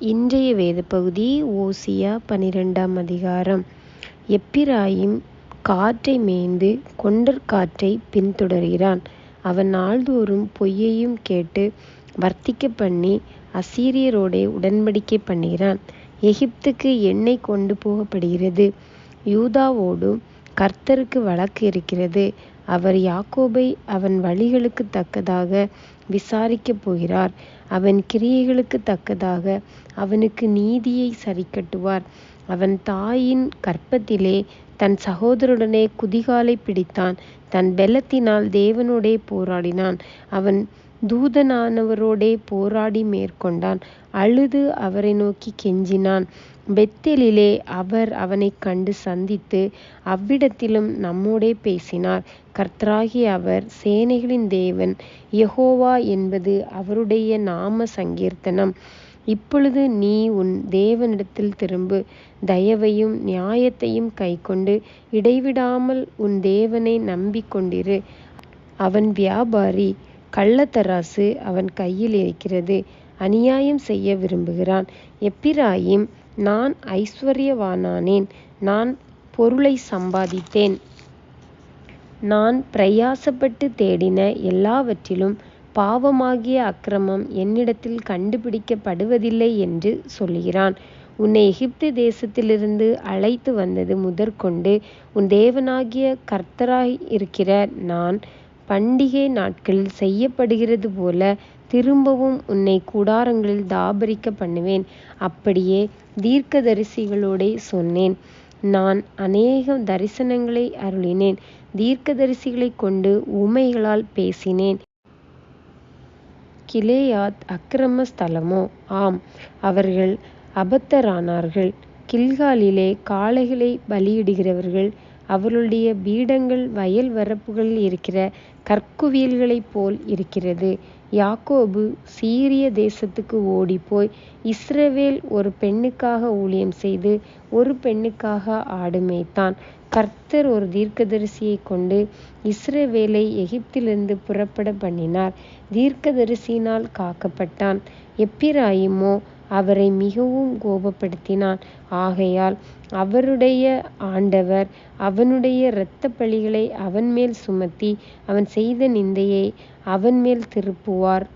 இன்றைய வேத பகுதி ஓசியா பனிரெண்டாம் அதிகாரம் எப்பிராயிம் காற்றை மேய்ந்து கொண்டற்காற்றை பின்தொடர்கிறான். அவன் நாள்தோறும் பொய்யையும் கேட்டு வர்த்திக்க பண்ணி அசீரியரோடே உடன்படிக்கை பண்ணுகிறான். எகிப்துக்கு எண்ணெய் கொண்டு போகப்படுகிறது. யூதாவோடும் கர்த்தருக்கு வழக்கு இருக்கிறது. அவர் யாக்கோபை அவன் வழிகளுக்கு தக்கதாக விசாரிக்கப் போகிறார். அவன் கிரியைகளுக்கு தக்கதாக அவனுக்கு நீதியை சரிக்கட்டுவார். அவன் தாயின் கற்பத்திலே தன் சகோதரருடனே குதிகாலை பிடித்தான். தன் பெலத்தினால் தேவனோடே போராடினான். அவன் தூதனானவரோடே போராடி மேற்கொண்டான். அழுது அவரை நோக்கிக் கெஞ்சினான். பெத்தேலிலே அவர் அவனைக் கண்டு சந்தித்து அவ்விடத்திலும் நம்மோடே பேசினார். கர்த்தராகிய அவர் சேனைகளின் தேவன் யெகோவா என்பது அவருடைய நாம சங்கீர்த்தனம். இப்பொழுது நீ உன் தேவனிடத்தில் திரும்பு. தயவையும் நியாயத்தையும் கைக்கொண்டு இடைவிடாமல் உன் தேவனை நம்பிக்கொண்டிரு. அவன் வியாபாரி. கள்ளத்தராசு அவன் கையில் இருக்கிறது. அநியாயம் செய்ய விரும்புகிறான். எப்பிராயும் நான் ஐஸ்வர்யவானானேன் நான் பொருளை சம்பாதித்தேன். நான் பிரயாசப்பட்டு தேடின எல்லாவற்றிலும் பாவமாகிய அக்கிரமம் என்னிடத்தில் கண்டுபிடிக்கப்படுவதில்லை என்று சொல்லுகிறான். உன்னை எகிப்து தேசத்திலிருந்து அழைத்து வந்தது முதற்கொண்டு உன் தேவனாகிய கர்த்தராய் இருக்கிற நான் பண்டிகை நாட்களில் செய்யப்படுகிறது போல திரும்பவும் உன்னை கூடாரங்களில் தாபரிக்க பண்ணுவேன். அப்படியே தீர்க்கதரிசிகளோடே சொன்னேன். நான் அநேக தரிசனங்களை அருளினேன். தீர்க்கதரிசிகளைக் கொண்டு உமைகளால் பேசினேன். கிலேயாத் அக்கிரம ஸ்தலமோ? ஆம் அவர்கள் அபத்தரானார்கள். கில்காலிலே காளைகளை பலியிடுகிறவர்கள். அவர்களுடைய பீடங்கள் வயல் வரப்புகளில் இருக்கிற கற்குவியல்களைப் போல் இருக்கிறது. யாக்கோபு சீரிய தேசத்துக்கு ஓடிப்போய் இஸ்ரவேல் ஒரு பெண்ணுக்காக ஊழியம் செய்து ஒரு பெண்ணுக்காக ஆடு மேய்த்தான். கர்த்தர் ஒரு தீர்க்கதரிசியை கொண்டு இஸ்ரவேலை எகிப்திலிருந்து புறப்பட பண்ணினார். தீர்க்கதரிசியினால் காக்கப்பட்டான். எப்பிராயிமோ அவரை மிகவும் கோபப்படுத்தினான். ஆகையால் அவருடைய ஆண்டவர் அவனுடைய இரத்தப்பழிகளை அவன்மேல் சுமத்தி அவன் செய்த நிந்தையை அவன்மேல் திருப்புவார்.